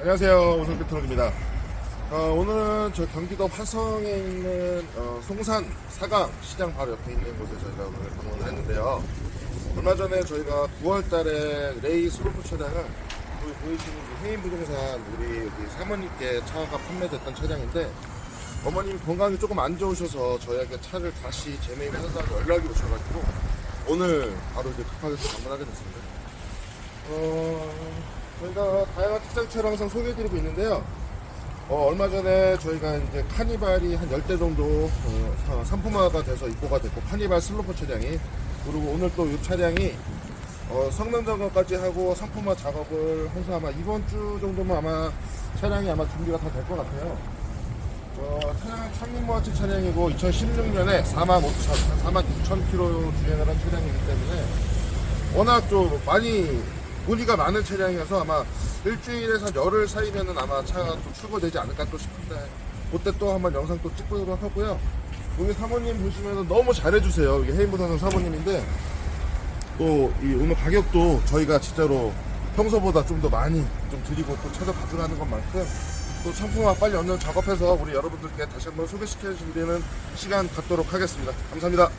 안녕하세요. 우성pe트롤입니다. 어, 오늘은 저 경기도 화성에 있는 어, 송산 사강 시장 바로 옆에 있는 곳에 저희가 오늘 방문을 했는데요. 얼마 전에 저희가 9월 달에 레이 스로프 차량을 여기 보이시는 그 해인 부동산 우리 여기 사모님께 차가 판매됐던 차량인데 어머님 건강이 조금 안 좋으셔서 저희에게 차를 다시 재매입해달라고 연락이 오셔가지고 오늘 바로 이제 급하게 또 방문하게 됐습니다. 어, 특장차를 항상 소개해드리고 있는데요. 어, 얼마 전에 저희가 이제 카니발이 한 10대 정도 어, 사- 상품화가 돼서 입고가 됐고, 카니발 슬로퍼 차량이. 그리고 오늘 또 이 차량이 어, 성능 점검까지 하고 상품화 작업을 해서 아마 이번 주 정도면 아마 차량이 아마 준비가 다 될 것 같아요. 어, 차량은 천민모아치 차량이고 2016년에 4만 5천, 4만 6천 킬로 주행을 한 차량이기 때문에 워낙 좀 많이 문의가 많은 차량이어서 아마 일주일에서 한 열흘 사이면은 아마 차가 또 출고되지 않을까 또 싶은데 그때 또 한번 영상 또 찍도록 하고요. 여기 사모님 보시면 너무 잘해주세요. 이게 해인부동산 사모님인데 또 이 오늘 가격도 저희가 진짜로 평소보다 좀 더 많이 좀 드리고 또 찾아봐주라는 것만큼 또 상품화 빨리 얻는 작업해서 우리 여러분들께 다시 한번 소개시켜 드리는 시간 갖도록 하겠습니다. 감사합니다.